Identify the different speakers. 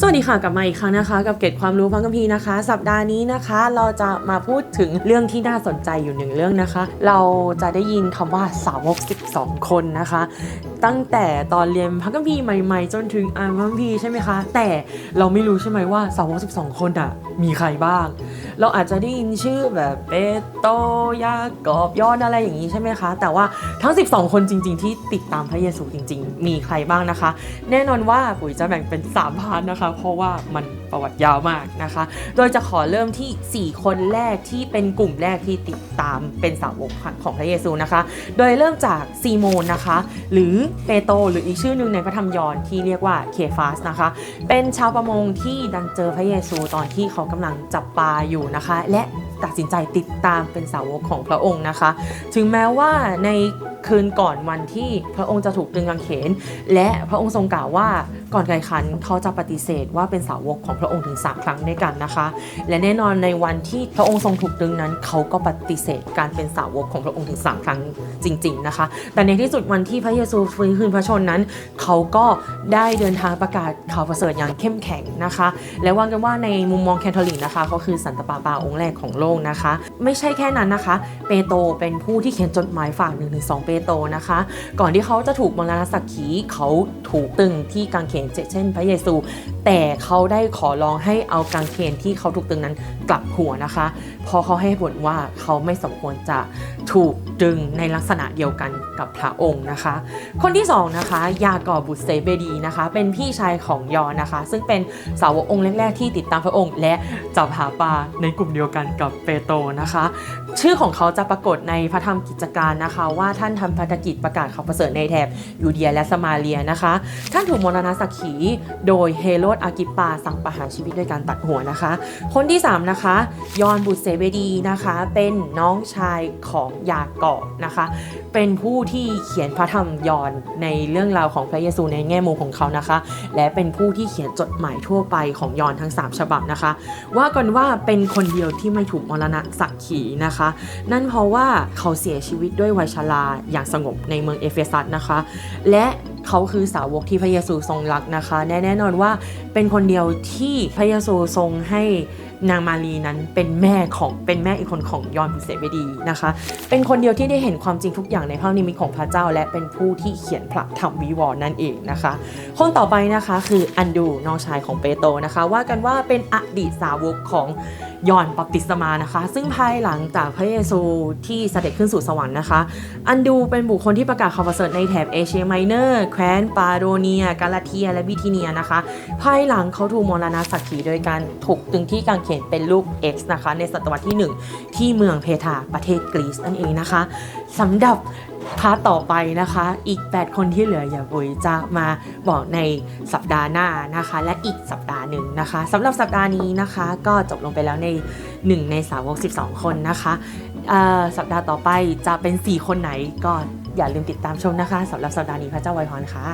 Speaker 1: สวัสดีค่ะกลับมาอีกครั้งนะคะ กับเกตความรู้พังกัมพีนะคะ สัปดาห์นี้นะคะ เราจะมาพูดถึงเรื่องที่น่าสนใจอยู่หนึ่งเรื่องนะคะ เราจะได้ยินคำว่าสาวก 12 คนนะคะ ตั้งแต่ตอนเรียนพังกัมพีใหม่ ๆ จนถึงอ่านพังกัมพีใช่ไหมคะ แต่เราไม่รู้ใช่ไหมว่าสาวก 12 คนอะมีใครบ้าง เราอาจจะได้ยินชื่อแบบเปโตยากอบยอนอะไรอย่างนี้ใช่ไหมคะ แต่ว่าทั้ง 12 คนจริง ๆ ที่ติดตามพระเยซูจริง ๆ มีใครบ้างนะคะ แน่นอนว่าปุ๋ยจะแบ่งเป็น 3 พาร์ทนะคะ เพราะว่ามัน ประวัติยาวมากนะคะ โดยจะขอเริ่มที่ 4 คนแรกที่เป็นกลุ่มแรกที่ติดตามเป็นสาวกของพระเยซูนะคะ โดยเริ่มจากซีโมนนะคะ หรือเปโตรหรืออีกชื่อหนึ่งในพระธรรมยอห์นที่เรียกว่าเคฟาสนะคะ เป็นชาวประมงที่ดันเจอพระเยซูตอนที่เขากำลังจับปลาอยู่นะคะ และตัดสินใจติดตามเป็นสาวกของพระองค์นะคะ ถึงแม้ว่าในคืนก่อนวันที่พระองค์จะถูกตรึงกางเขน และพระองค์ทรงกล่าวว่า ก่อนไกลขันเขาจะปฏิเสธว่าเป็นสาวกของพระองค์ถึงสามครั้งด้วยกันนะคะ และแน่นอนในวันที่พระองค์ทรงถูกตึงนั้นเขาก็ปฏิเสธการเป็นสาวกของพระองค์ถึงสามครั้งจริง ๆนะคะ แต่ในที่สุดวันที่พระเยซูฟื้นคืนพระชนนั้น เขาก็ได้เดินทางประกาศข่าวประเสริฐอย่างเข้มแข็งนะคะ และว่ากันว่าในมุมมองแคทอลิกนะคะก็คือสันตปาปาองค์แรกของโลกนะคะ ไม่ใช่แค่นั้นนะคะ เปโตรเป็นผู้ที่เขียนจดหมายฝาก1นถึงสเปโตรนะคะ ก่อนที่เขาจะถูกมรณสักขีเขาถูกตึงที่กางเขนเช่น พระเยซู แต่เขาได้ขอร้องให้เอากางเขนที่เขาถูกตึงนั้นกลับหัวนะคะเพราะเขาให้ผลว่าเขาไม่สมควรจะถูกดึงในลักษณะเดียวกันกับพระองค์นะคะ คนที่สองนะคะยากอบุตรเซเบดีนะคะ เป็นพี่ชายของยอนนะคะ ซึ่งเป็นสาวกองค์แรก ๆ ที่ติดตามพระองค์ และจับหาปลาในกลุ่มเดียวกันกับเปโตรนะคะ ชื่อของเขาจะปรากฏในพระธรรมกิจการนะคะ ว่าท่านทำพันธกิจประกาศข่าวประเสริฐในแถบยูเดียและสมาเลียนะคะ ท่านถูกมรณสักขี โดยเฮโรดอากิปปาสั่งประหารชีวิตด้วยการตัดหัวนะคะ คนที่ 3 นะคะ ยอนบุตรเซเบดีนะคะ เป็นน้องชายของยาเกอบนะคะ เป็นผู้ที่เขียนพระธรรมยอนในเรื่องราวของพระเยซูในแง่มุมของเขานะคะ และเป็นผู้ที่เขียนจดหมายทั่วไปของยอนทั้ง 3 ฉบับนะคะ ว่ากันว่าเป็นคนเดียวที่ไม่ถูกมรณะสักขีนะคะ นั่นเพราะว่าเขาเสียชีวิตด้วยวัยชราอย่างสงบในเมืองเอเฟซัสนะคะ และ เขาคือสาวกที่พระเยซูทรงรักนะคะ แน่แน่นอนว่าเป็นคนเดียวที่พระเยซูทรงให้ นางมารีนั้นเป็นแม่ของเป็นแม่อีกคนของยอนบุเสเบดีนะคะ เป็นคนเดียวที่ได้เห็นความจริงทุกอย่างในพระนิมิตของพระเจ้า และเป็นผู้ที่เขียนพระธรรมวิวรณ์นั่นเองนะคะ คนต่อไปนะคะคืออันดูน้องชายของเปโตนะคะ ว่ากันว่าเป็นอดีตสาวกของยอนบัพติศมานะคะ ซึ่งภายหลังจากพระเยซูที่เสด็จขึ้นสู่สวรรค์นะคะ อันดูเป็นบุคคลที่ประกาศข่าวประเสริฐในแถบเอเชียไมเนอร์แคว้นปาโดเนีย กาลาเทีย และบิทิเนียนะคะ ภายหลังเขาถูกมรณสักขีโดยการถูกตึงที่กางเขนเป็นลูก X นะคะ ในศตวรรษที่ 1 ที่เมืองเพทาประเทศกรีซนั่นเองนะคะสำหรับพาร์ทต่อไปนะคะ อีก 8 คนที่เหลืออย่าบุยจะมาบอกในสัปดาห์หน้านะคะ และอีกสัปดาห์หนึ่งนะคะสำหรับสัปดาห์นี้นะคะ ก็จบลงไปแล้วใน 1 ในสาวก12 คนนะคะสัปดาห์ต่อไปจะเป็น 4 คนไหนก็อย่าลืมติดตามชมนะคะสำหรับสัปดาห์นี้พระเจ้าไวพรค่ะ